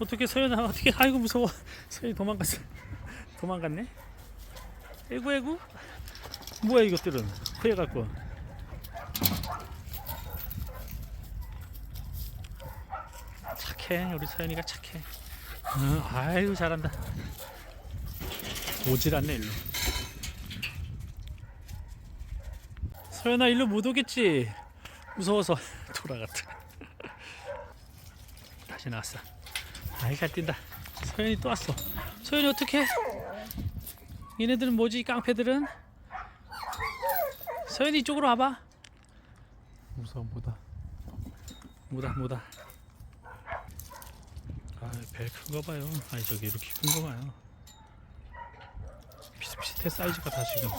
어떻게 서연아 어떻게 아이고 무서워. 서연이 도망갔어. 도망갔네? 에구 에구? 뭐야 이것들은? 그래갖고. 착해 우리 서연이가 착해. 응, 아이고 잘한다. 오질 않네 일로. 서연아 일로 못 오겠지? 무서워서 돌아갔다. 다시 나왔어 아이 잘 뛴다. 서연이 또 왔어. 서연이 어떡해? 얘네들은 뭐지 이 깡패들은? 서연이 이쪽으로 와봐. 무서워 뭐다. 뭐다 뭐다. 아배 큰거 봐요. 아니 저기 이렇게 큰 거 봐요. 비슷비슷해 사이즈가 다 지금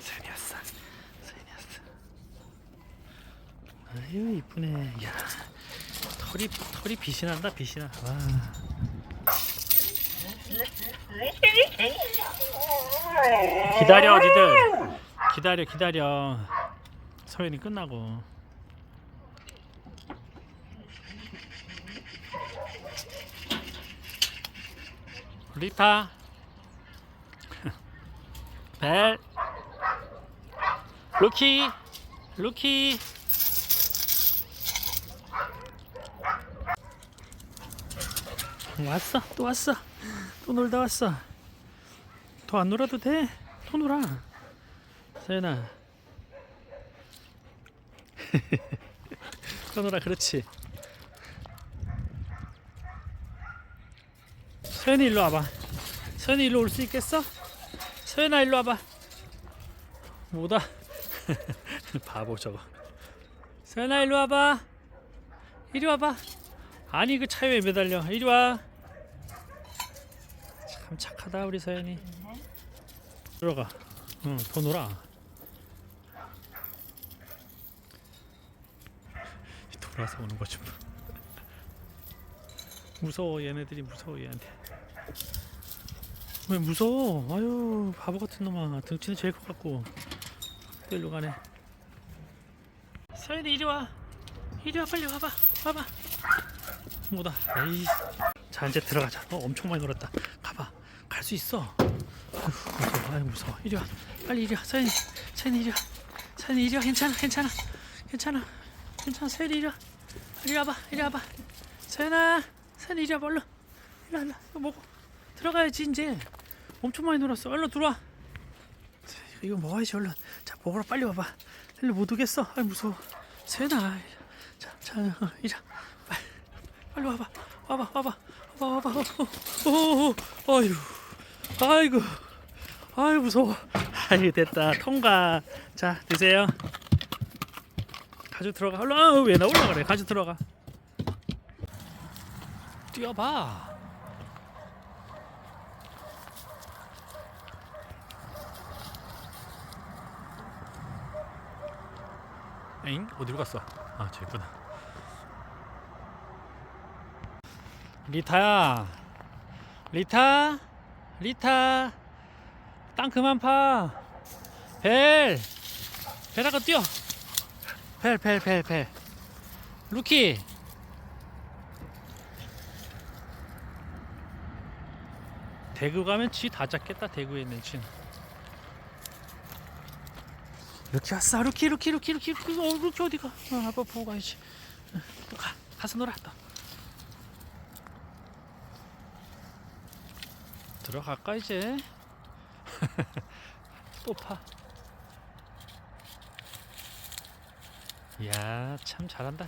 서연이 왔어 서연이 왔어 아유 이쁘네. 야 털이 털이 빛이 난다 빛이 나. 와. 기다려 니들. 기다려 기다려. 서연이 끝나고. 리타. 벨. 루키. 루키 왔어. 또 왔어. 또 놀다 왔어. 더 안 놀아도 돼? 또 놀아. 서연아. 또 놀아 그렇지. 서연이 일로 와봐. 서연이 일로 올 수 있겠어? 서연아 일로 와봐. 뭐다? 바보 저거. 서연아 일로 와봐. 이리 와봐. 아니 그 차에 매달려? 이리 와 참 착하다 우리 서연이. 들어가. 응더 놀아. 돌아서 오는 거좀. 무서워 얘네들이 무서워 얘한테. 왜 무서워? 아유 바보 같은 놈아. 등치는 제일 것 같고. 또 일로 가네. 서연이 이리 와. 이리 와 빨리 와봐. 와봐. 뭐다? 에이. 자 이제 들어가자. 어 엄청 많이 놀았다 갈수 있어. 무서워 아유 무서워. 이리 와. 빨리 이리 와. 서연이 서연이 이리 와. 서연이 이리 와. 괜찮아 괜찮아. 괜찮아. 괜찮아. 서연이 이리 와. 이리 와봐 이리 와봐. 서연아 서연이 이리 와봐 얼른. 이리 와 와. 이거 먹어. 들어가야지 이제. 엄청 많이 놀았어. 얼른 들어와. 자, 이거 먹어야지 얼른. 자 먹으러 빨리 와봐. 일로 못 오겠어. 아 무서워. 서연아 자, 자 어, 이리 와. 빨리, 빨리 와봐. 와봐 와봐. 와봐 와봐. 오, 오, 오, 어휴 아이고 아이 무서워. 아이 됐다. 통과. 자 드세요. 가져 들어가. 아, 왜나 올라가래? 가져 들어가. 뛰어봐. 에잉 어디로 갔어? 아 저기 있구나. 리타야. 리타 리타 땅 그만 파벨 배라가 뛰어. 벨 벨 벨 벨. 루키. 대구 가면 쥐 다 잡겠다 대구에 있는 쥐는. 루키 왔어. 루키 루키 루키 루키 루키. 어, 루키 어디가? 어, 아빠 보고 가야지. 어, 또 가, 가서 놀아 또 들어갈까 이제? 또 파. 이야 참 잘한다